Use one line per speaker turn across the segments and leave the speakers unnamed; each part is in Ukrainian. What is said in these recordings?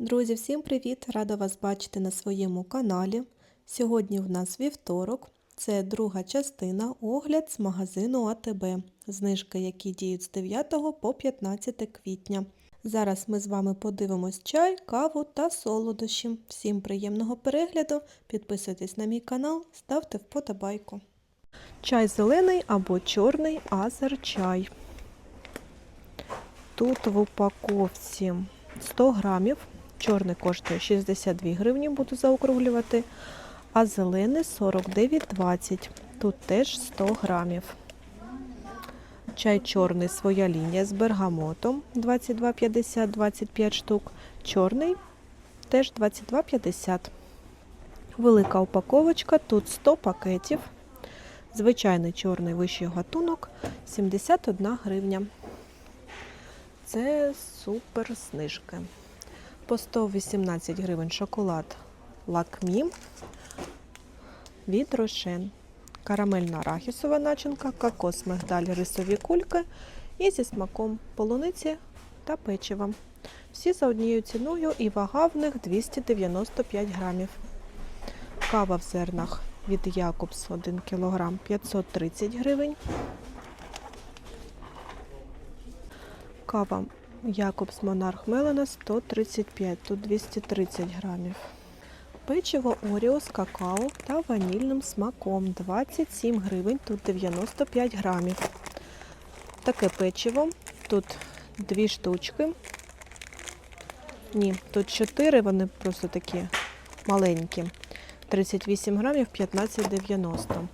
Друзі, всім привіт! Рада вас бачити на своєму каналі. Сьогодні в нас вівторок. Це друга частина огляд з магазину АТБ. Знижки, які діють з 9 по 15 квітня. Зараз ми з вами подивимось чай, каву та солодощі. Всім приємного перегляду. Підписуйтесь на мій канал, ставте вподобайку. Чай зелений або чорний азер-чай. Тут в упаковці 100 грамів. Чорний коштує 62 гривні, буду заокруглювати, а зелений 49,20. Тут теж 100 грамів. Чай чорний своя лінія з бергамотом 22,50 25 штук. Чорний теж 22,50. Велика упаковочка, тут 100 пакетів. Звичайний чорний вищий гатунок 71 гривня. Це супер знижки. По 118 гривень шоколад лакмі від Рошен. Карамельна арахісова начинка, кокос, мигдаль, рисові кульки і зі смаком полуниці та печива. Всі за однією ціною і вага в них 295 грамів. Кава в зернах від Якобс 1 кг 530 гривень. Кава Якобс Монарх Мелена 135, тут 230 грамів. Печиво Оріо з какао та ванільним смаком 27 гривень, тут 95 грамів. Таке печиво, тут дві штучки. Ні, тут 4, вони просто такі маленькі. 38 грамів 15,90.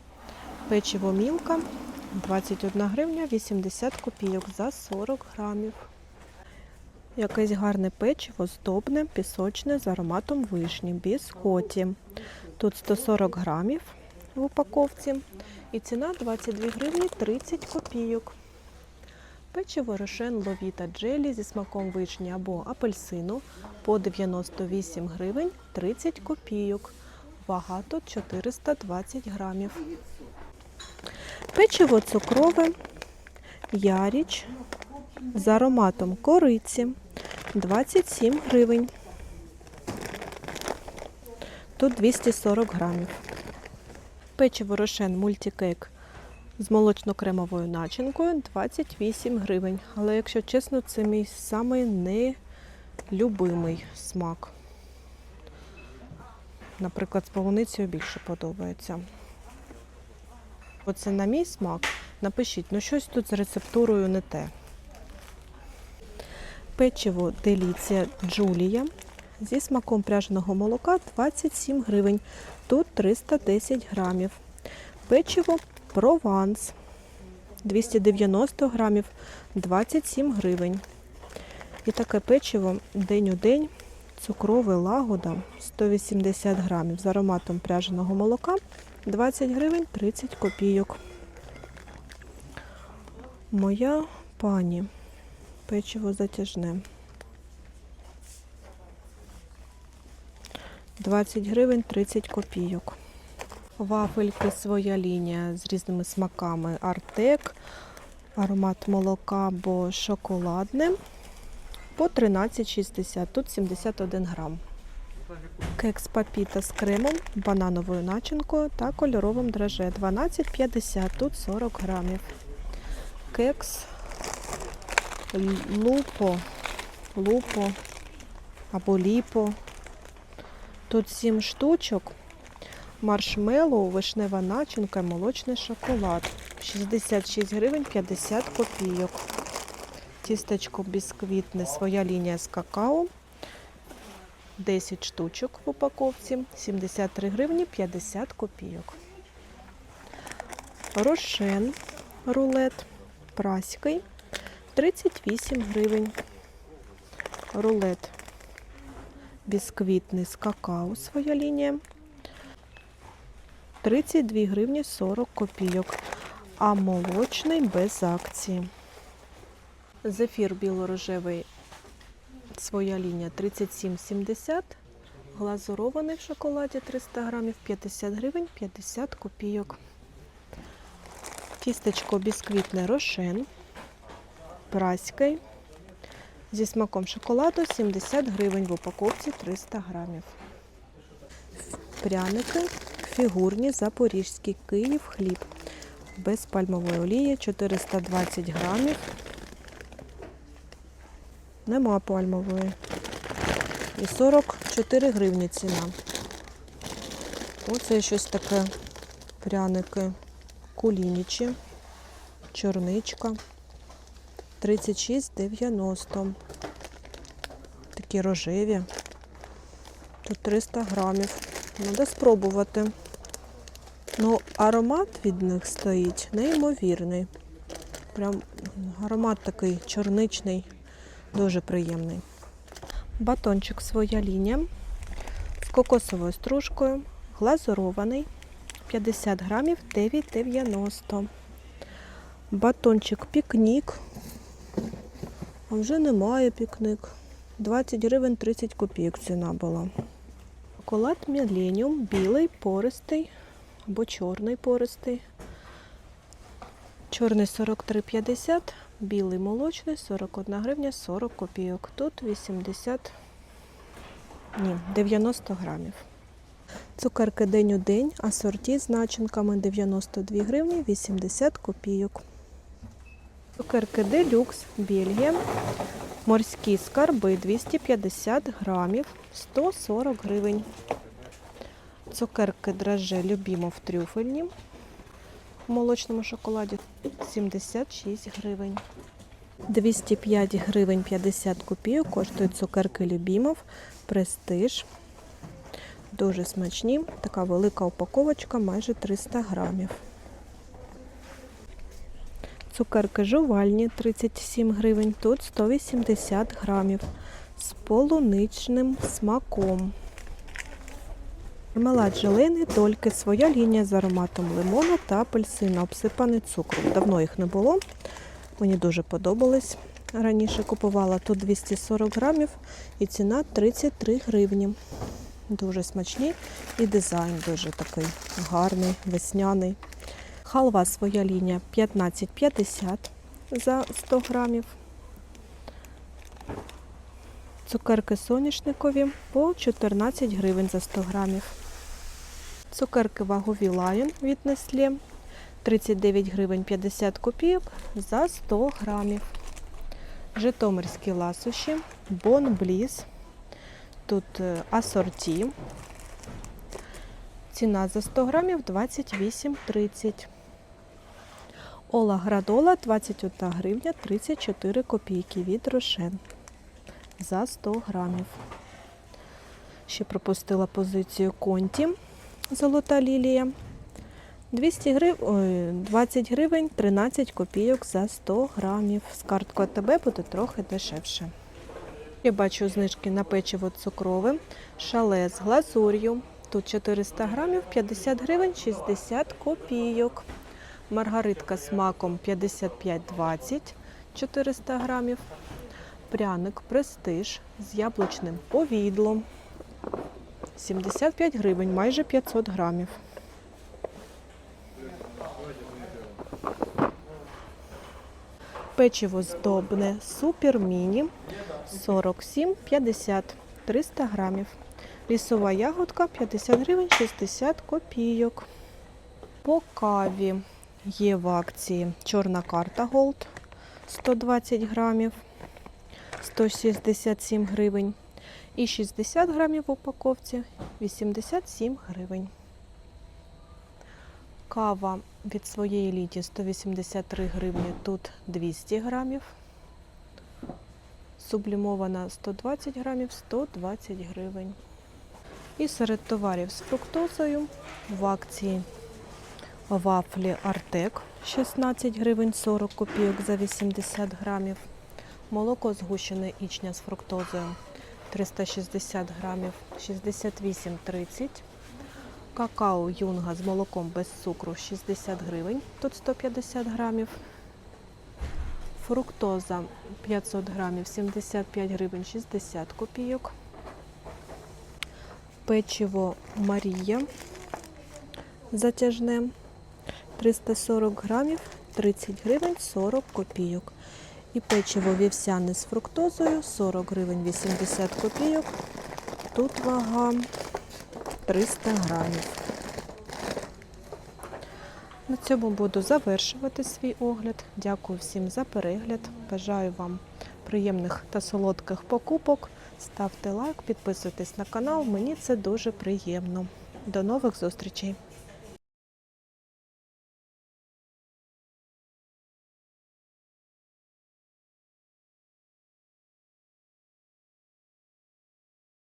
Печиво Мілка 21 гривня 80 копійок за 40 грамів. Якесь гарне печиво, здобне, пісочне з ароматом вишні, біскоті. Тут 140 грамів в упаковці і ціна 22 гривні 30 копійок. Печиво Рошен Ловіта Джелі зі смаком вишні або апельсину по 98 гривень 30 копійок. Вага тут 420 грамів. Печиво цукрове, яріч з ароматом кориці 27 гривень. Тут 240 грамів. Печиво Рошен мультикейк з молочно-кремовою начинкою 28 гривень. Але, якщо чесно, це мій самий нелюбимий смак. Наприклад, з полуницею більше подобається. Оце на мій смак. Напишіть, ну щось тут з рецептурою не те. Печиво Деліція Джулія зі смаком пряженого молока 27 гривень. Тут 310 грамів. Печиво Прованс 290 грамів 27 гривень. І таке печиво день у день цукрове лагода 180 грамів з ароматом пряженого молока 20 гривень 30 копійок. Моя пані. Печиво затяжне. 20 гривень 30 копійок. Вафельки своя лінія з різними смаками. Артек, аромат молока або шоколадне. По 13,60, тут 71 грам. Кекс папіта з кремом, банановою начинкою та кольоровим драже 12,50, тут 40 грамів. Кекс лупо, лупо або ліпо. Тут 7 штучок. Маршмеллоу, вишнева начинка, молочний шоколад. 66 гривень 50 копійок. Тістечко бісквітне, своя лінія з какао. 10 штучок в упаковці, 73 гривні 50 копійок. Рошен рулет праський 38 гривень. Рулет бісквітний з какао своя лінія. 32 гривні 40 копійок. А молочний без акції. Зефір білорожевий своя лінія 37,70. Глазурований в шоколаді 300 грамів 50 гривень 50 копійок. Тістечко бісквітне рошен. Праський Зі смаком шоколаду 70 гривень в упаковці 300 грамів. Пряники фігурні запорізький Київ хліб. Без пальмової олії 420 грамів. Нема пальмової. І 44 гривні ціна. Оце щось таке пряники кулінічі, чорничка. 36,90. Такі рожеві. Тут 300 грамів. Треба спробувати. Ну, аромат від них стоїть неймовірний. Прям аромат такий чорничний, дуже приємний. Батончик своя лінія з кокосовою стружкою, глазурований, 50 грамів 9,90. Батончик пікнік. А вже немає пікник. 20 гривень 30 копійок ціна була. Шоколад Міленіум, білий, пористий або чорний пористий. Чорний 43,50, білий молочний 41 гривня 40 копійок. Тут 80, ні, 90 грамів. Цукерки день у день, асорті з начинками 92 гривні 80 копійок. Цукерки Делюкс, Бельгія. Морські скарби 250 грамів 140 гривень. Цукерки драже Любімов трюфельні в молочному шоколаді 76 гривень. 205 гривень 50 копійок коштують цукерки Любімов, престиж. Дуже смачні. Така велика упаковочка, майже 300 грамів. Цукерки жувальні 37 гривень, тут 180 грамів з полуничним смаком. Мармелад желейний, тільки своя лінія з ароматом лимона та апельсина, обсипаний цукром. Давно їх не було. Мені дуже подобались. Раніше купувала тут 240 грамів і ціна 33 гривні. Дуже смачні і дизайн дуже такий гарний, весняний. Халва своя лінія 15,50 за 100 грамів. Цукерки соняшникові по 14 гривень за 100 грамів. Цукерки вагові Lion від Nestlé 39 гривень 50 копійок за 100 грамів. Житомирські ласощі, Бон Бліс. Тут е, асорті. Ціна за 100 грамів 28,30. Ола Градола 21 гривня 34 копійки від Рошен за 100 грамів. Ще пропустила позицію Конті Золота лілія. 200 грив... Ой, 20 гривень 13 копійок за 100 грамів. З карткою АТБ буде трохи дешевше. Я бачу знижки на печиво цукрове, шале з глазур'ю. Тут 400 грамів, 50 гривень 60 копійок. Маргаритка з маком 55,20 400 грамів. Пряник престиж з яблучним повідлом 75 гривень, майже 500 грамів. Печиво здобне супер міні 47,50 300 грамів. Лісова ягодка 50 гривень 60 копійок. По каві є в акції чорна карта Gold 120 грамів 167 гривень. І 60 грамів в упаковці 87 гривень. Кава від своєї літі 183 гривні, тут 200 грамів. Сублімована 120 грамів, 120 гривень. І серед товарів з фруктозою в акції вафлі Артек 16 гривень 40 копійок за 80 грамів. Молоко згущене ічня з фруктозою 360 грамів 68,30. Какао юнга з молоком без цукру 60 гривень, тут 150 грамів. Фруктоза 500 грамів 75 гривень 60 копійок. Печиво Марія затяжне 340 грамів 30 гривень 40 копійок. І печиво вівсяне з фруктозою 40 гривень 80 копійок. Тут вага 300 грамів. На цьому буду завершувати свій огляд. Дякую всім за перегляд. Бажаю вам приємних та солодких покупок. Ставте лайк, підписуйтесь на канал. Мені це дуже приємно. До нових зустрічей!